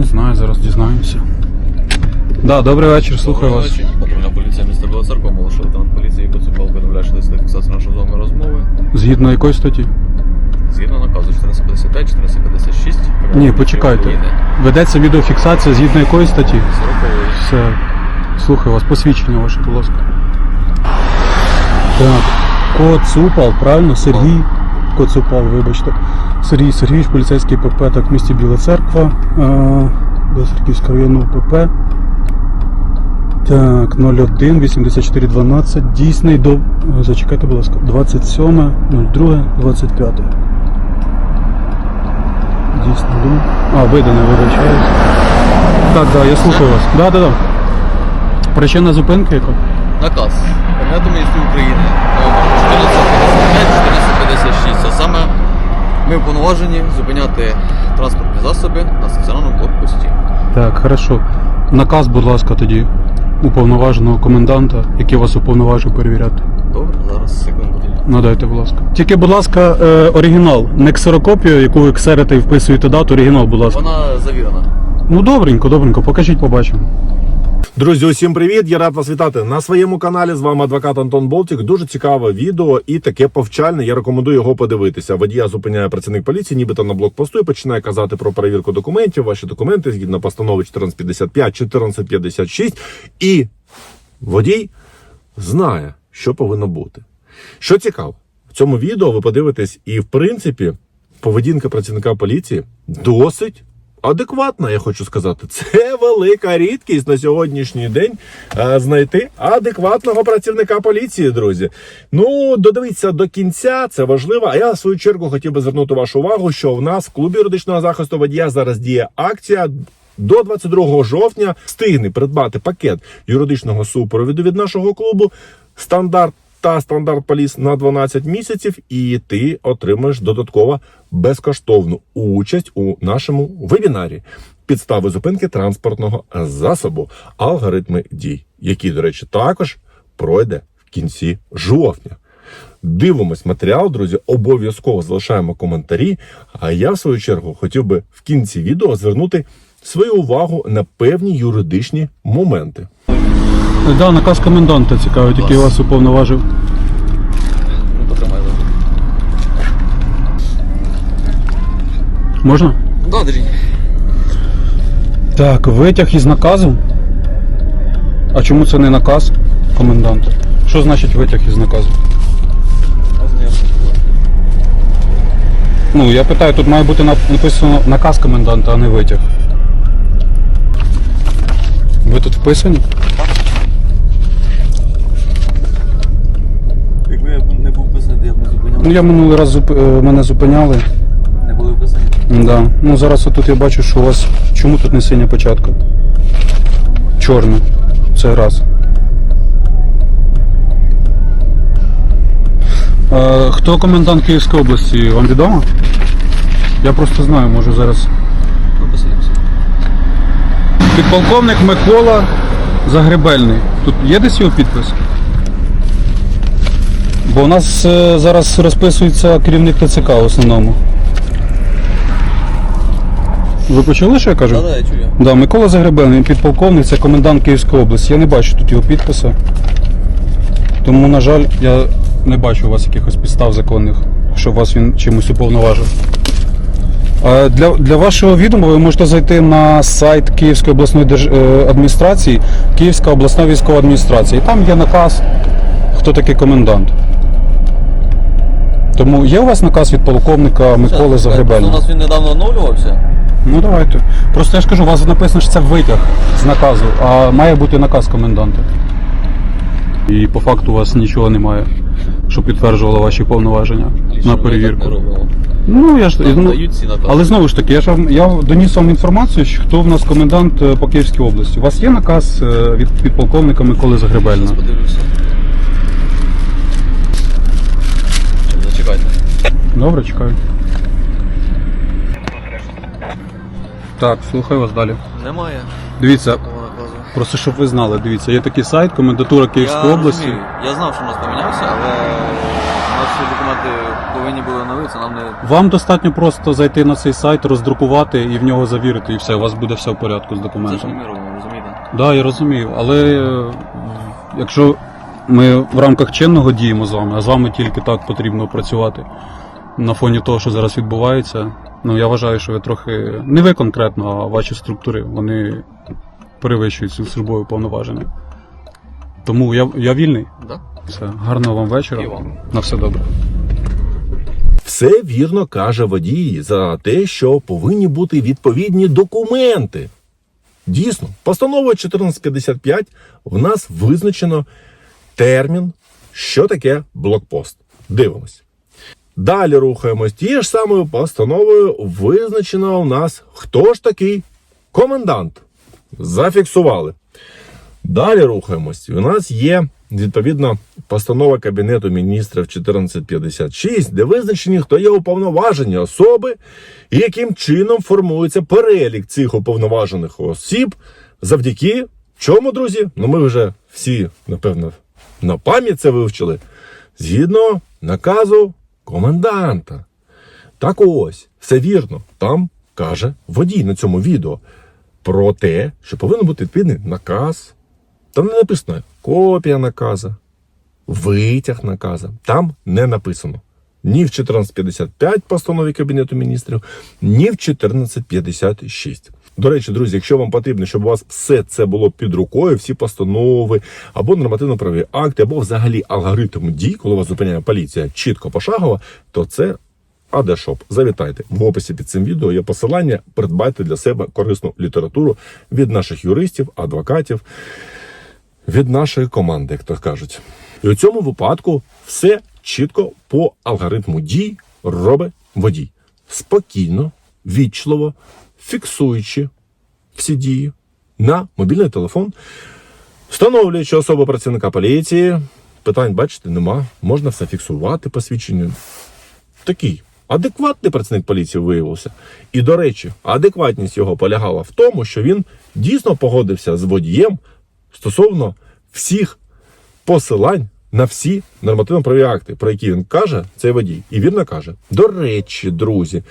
Не знаю, зараз дізнаємося. Да, добрий вечір, слухаю вас. Ночі. Патрульна поліція міста Біла Церква, молодший лейтенант поліції Коцюпал повідомляє, що десь фіксація нашої з вами розмови. Згідно якої статті? Згідно наказу 1455, 1456. Ні, почекайте. Ведеться відеофіксація згідно якої статті? Сорокової. Все. Слухаю вас, посвідчення ваше, будь ласка. Так. Коцупал, правильно? Сергій Коцупал, вибачте. Сергій Сергійович, поліцейський ПП, так, в місті Біла Церква. Білоцерківського району ПП. Так, 01 84 12. Дійсний до. е, Зачекайте, будь ласка. 27 02 25. Дійсний до. А, видане, вибачаюсь. Так, да, я слухаю вас. Да, да, да. Причина зупинки яка? Наказ Кабінету міністрів України номер 1455 1456. А саме ми уповноважені зупиняти транспортні засоби на стаціонарному блокпості. Так, хорошо. Наказ, будь ласка, тоді уповноваженого коменданта, який вас уповноважив перевіряти. Добре, зараз секунду. Надайте, будь ласка. Тільки, будь ласка, е, оригінал, не ксерокопію, яку ви ксерите і вписуєте дату, оригінал, будь ласка. Вона завірена. Ну добренько, добренько, покажіть, побачимо. Друзі, усім привіт! Я рад вас вітати на своєму каналі. З вами адвокат Антон Болтік. Дуже цікаве відео і таке повчальне. Я рекомендую його подивитися. Водія зупиняє працівник поліції, нібито на блокпосту і починає казати про перевірку документів. Ваші документи згідно постанови 1455, 1456. І водій знає, що повинно бути. Що цікаво, в цьому відео ви подивитесь, і в принципі, поведінка працівника поліції досить адекватна, я хочу сказати. Це велика рідкість на сьогоднішній день е, знайти адекватного працівника поліції, друзі. Ну, додивіться до кінця, це важливо. А я в свою чергу хотів би звернути вашу увагу, що в нас в клубі юридичного захисту водія зараз діє акція. До 22 жовтня встигне придбати пакет юридичного супровіду від нашого клубу стандарт та стандарт поліс на 12 місяців, і ти отримаєш додатково безкоштовну участь у нашому вебінарі. Підстави зупинки транспортного засобу, алгоритми дій, які, до речі, також пройде в кінці жовтня. Дивимось матеріал, друзі. Обов'язково залишаємо коментарі. А я, в свою чергу, хотів би в кінці відео звернути свою увагу на певні юридичні моменти. Да, наказ коменданта цікавить, який вас уповноважив. Ну, потримай завжди. Можна? Да, держіть. Так, витяг із наказу. А чому це не наказ коменданта? Що значить витяг із наказу? Ну, я питаю, тут має бути написано наказ коменданта, а не витяг. Ви тут вписані? Якби я не був вписаний, я б не зупиняв. Ну, я минулий раз зуп... е, мене зупиняли. Не були вписані. Да. Ну зараз отут я бачу, що у вас. Чому тут не синя початка? Чорна. Це раз. Е, хто комендант Київської області? Вам відомо? Я просто знаю, може зараз. Посидимося. Підполковник Микола Загребельний. Тут є десь його підпис? Бо у нас е, зараз розписується керівник ТЦК в основному. Ви почули, що я кажу? Да, да, я чую. Да, Микола Загребельний, підполковник, це комендант Київської області. Я не бачу тут його підпису. Тому, на жаль, я не бачу у вас якихось підстав законних, щоб вас він чимось уповноважив. Е, Для, для вашого відома ви можете зайти на сайт Київської обласної держ... е, адміністрації, Київська обласна військова адміністрація. І там є наказ, хто такий комендант. Тому є у вас наказ від полковника Миколи У нас він недавно оновлювався. Ну давайте. Просто я ж кажу, у вас написано, що це витяг з наказу, а має бути наказ коменданта. І по факту у вас нічого немає, що підтверджувало ваші повноваження на перевірку. Ну я ж Нам ну, дають ці накази. але знову ж таки, я ж вам я доніс вам інформацію, що хто в нас комендант е, по Київській області. У вас є наказ е, від підполковника Миколи Загребельна? Зараз подивлюся. Зачекайте. Добре, чекаю. Так, слухаю вас далі. Немає Дивіться. Просто щоб ви знали, дивіться, є такий сайт, комендатура Київської я області. розумію. Я знав, що у нас помінявся, але Наші документи повинні були оновитися, нам не Вам достатньо просто зайти на цей сайт, роздрукувати і в нього завірити, і все, у вас буде все в порядку з це ж не документом. ми робимо, розумієте? Так, да, я розумію, але е, якщо ми в рамках чинного діємо з вами, а з вами тільки так потрібно працювати на фоні того, що зараз відбувається, ну я вважаю, що ви трохи не ви конкретно, а ваші структури вони перевищують цю службове повноваження. Тому я, я вільний. Да? Все, гарного вам вечора. І вам. На все добре. Все вірно каже водій за те, що повинні бути відповідні документи. Дійсно, постановою 1455 в нас визначено термін, що таке блокпост. Дивимось. Далі рухаємось. Тією ж самою постановою визначено у нас, хто ж такий комендант. Зафіксували. Далі рухаємось. У нас є відповідна постанова Кабінету міністрів 1456, де визначені, хто є уповноважені особи і яким чином формується перелік цих уповноважених осіб, завдяки чому, друзі? Ну ми вже всі, напевно, на пам'ять це вивчили. Згідно наказу коменданта. Так ось, все вірно, там каже водій на цьому відео про те, що повинен бути відповідний наказ. Там не написано копія наказа, витяг наказа. Там не написано. Ні в 1455 постанові Кабінету міністрів, ні в 1456. До речі, друзі, якщо вам потрібно, щоб у вас все це було під рукою, всі постанови або нормативно-правові акти, або взагалі алгоритм дій, коли вас зупиняє поліція чітко пошагово, то це Адешоп. Завітайте в описі під цим відео. Є посилання. Придбайте для себе корисну літературу від наших юристів, адвокатів, від нашої команди, як то кажуть. І у цьому випадку все чітко по алгоритму дій робить водій. Спокійно, вічливо, фіксуючи всі дії на мобільний телефон, встановлюючи особу працівника поліції. Питань, бачите, нема. Можна все фіксувати посвідчення такий адекватний працівник поліції виявився. І, до речі, адекватність його полягала в тому, що він дійсно погодився з водієм стосовно всіх посилань на всі нормативно-правові акти, про які він каже, цей водій. І вірно каже: до речі, друзі,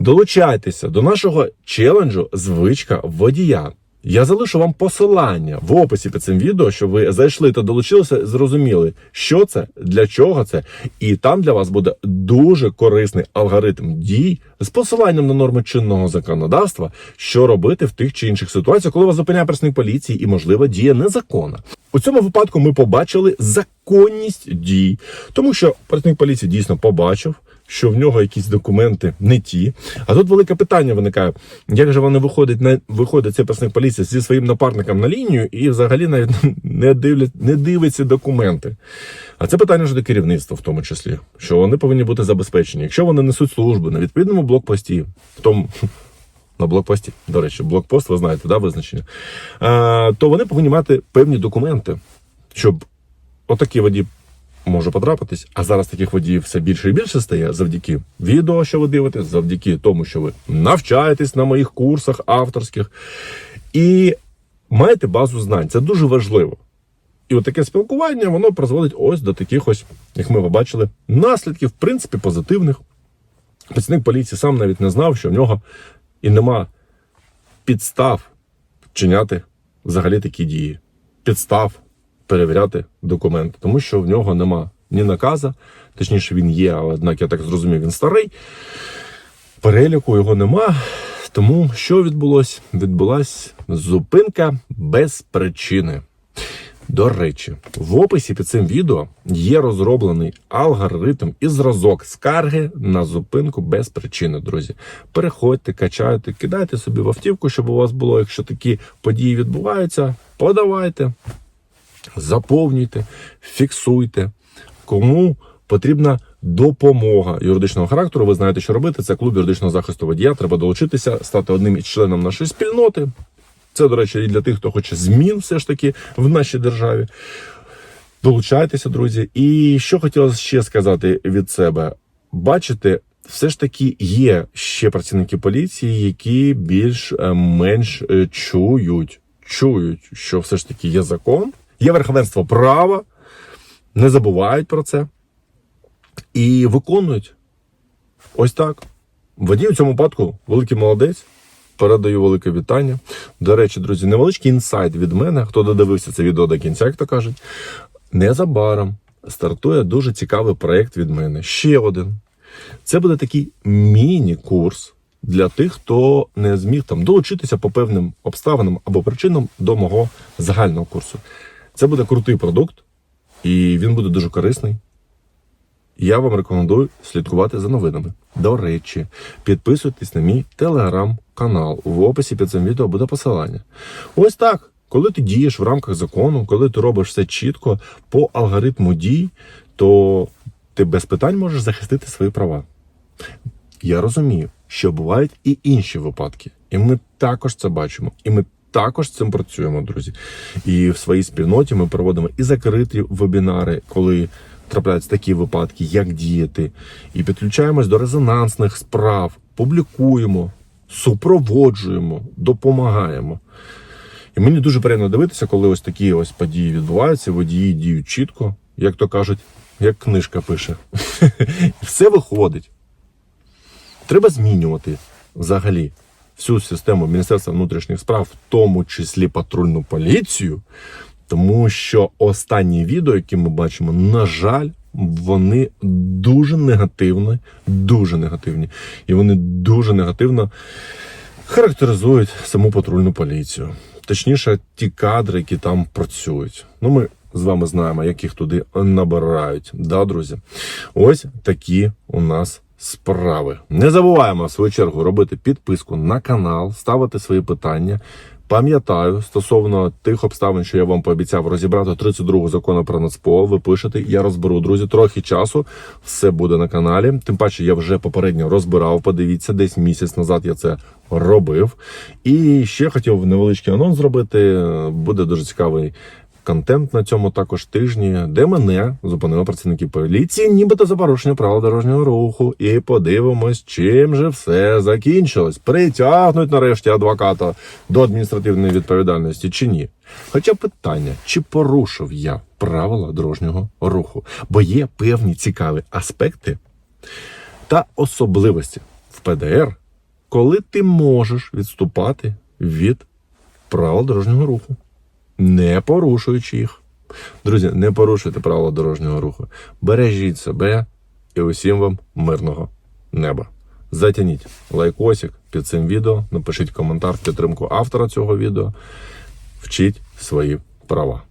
долучайтеся до нашого челенджу звичка водія. Я залишу вам посилання в описі під цим відео, щоб ви зайшли та долучилися, зрозуміли, що це, для чого це, і там для вас буде дуже корисний алгоритм дій з посиланням на норми чинного законодавства, що робити в тих чи інших ситуаціях, коли вас зупиняє працівник поліції і, можливо, діє незаконна. У цьому випадку ми побачили законність дій, тому що працівник поліції дійсно побачив що в нього якісь документи не ті. А тут велике питання виникає: як же вони виходить на виходить цей працівник поліції зі своїм напарником на лінію і взагалі навіть не дивлять, не дивиться документи. А це питання вже до керівництва, в тому числі, що вони повинні бути забезпечені. Якщо вони несуть службу на відповідному блокпості, в тому. На блокпості, до речі, блокпост, ви знаєте, да, визначення, а, то вони повинні мати певні документи, щоб отакі водії може потрапитись. А зараз таких водіїв все більше і більше стає завдяки відео, що ви дивитесь, завдяки тому, що ви навчаєтесь на моїх курсах авторських і маєте базу знань. Це дуже важливо. І от таке спілкування воно призводить ось до таких ось, як ми побачили, наслідків, в принципі, позитивних. Працівник поліції сам навіть не знав, що в нього і нема підстав вчиняти взагалі такі дії. Підстав перевіряти документи, тому що в нього нема ні наказа, точніше, він є, але однак я так зрозумів, він старий. Переліку його нема. Тому що відбулося? Відбулася зупинка без причини. До речі, в описі під цим відео є розроблений алгоритм і зразок скарги на зупинку без причини, друзі. Переходьте, качайте, кидайте собі в автівку, щоб у вас було, якщо такі події відбуваються, подавайте, заповнюйте, фіксуйте. Кому потрібна допомога юридичного характеру, ви знаєте, що робити. Це клуб юридичного захисту водія. Треба долучитися, стати одним із членом нашої спільноти. Це, до речі, і для тих, хто хоче змін все ж таки в нашій державі. Долучайтеся, друзі. І що хотілося ще сказати від себе: бачите, все ж таки є ще працівники поліції, які більш-менш чують, чують, що все ж таки є закон, є верховенство права, не забувають про це. і виконують. Ось так. Водій у цьому випадку великий молодець. Передаю велике вітання. До речі, друзі, невеличкий інсайт від мене. Хто додивився це відео до кінця, як то кажуть. Незабаром стартує дуже цікавий проєкт від мене. Ще один. Це буде такий міні-курс для тих, хто не зміг там долучитися по певним обставинам або причинам до мого загального курсу. Це буде крутий продукт, і він буде дуже корисний. Я вам рекомендую слідкувати за новинами. До речі, підписуйтесь на мій телеграм-канал. В описі під цим відео буде посилання. Ось так. Коли ти дієш в рамках закону, коли ти робиш все чітко по алгоритму дій, то ти без питань можеш захистити свої права. Я розумію, що бувають і інші випадки, і ми також це бачимо, і ми також з цим працюємо, друзі. І в своїй спільноті ми проводимо і закриті вебінари, коли трапляються такі випадки, як діяти, і підключаємось до резонансних справ, публікуємо, супроводжуємо, допомагаємо. І мені дуже приємно дивитися, коли ось такі ось події відбуваються, водії діють чітко, як то кажуть, як книжка пише. Все виходить. Треба змінювати взагалі всю систему Міністерства внутрішніх справ, в тому числі патрульну поліцію, тому що останні відео, які ми бачимо, на жаль, вони дуже негативні, дуже негативні. І вони дуже негативно характеризують саму патрульну поліцію. Точніше, ті кадри, які там працюють. Ну, ми з вами знаємо, як їх туди набирають. Да, друзі? Ось такі у нас справи. Не забуваємо в свою чергу робити підписку на канал, ставити свої питання. Пам'ятаю, стосовно тих обставин, що я вам пообіцяв розібрати 32 закону про Нацпол, ви пишете, я розберу, друзі, трохи часу, все буде на каналі. Тим паче, я вже попередньо розбирав. Подивіться, десь місяць назад я це робив. І ще хотів невеличкий анонс зробити. Буде дуже цікавий контент на цьому також тижні, де мене зупинили працівники поліції, нібито за порушення правил дорожнього руху. І подивимось, чим же все закінчилось. Притягнуть нарешті адвоката до адміністративної відповідальності чи ні. Хоча питання, чи порушив я правила дорожнього руху, бо є певні цікаві аспекти та особливості в ПДР, коли ти можеш відступати від правил дорожнього руху не порушуючи їх. Друзі, не порушуйте правила дорожнього руху. Бережіть себе і усім вам мирного неба. Затяніть лайкосик під цим відео, напишіть коментар в підтримку автора цього відео. Вчіть свої права.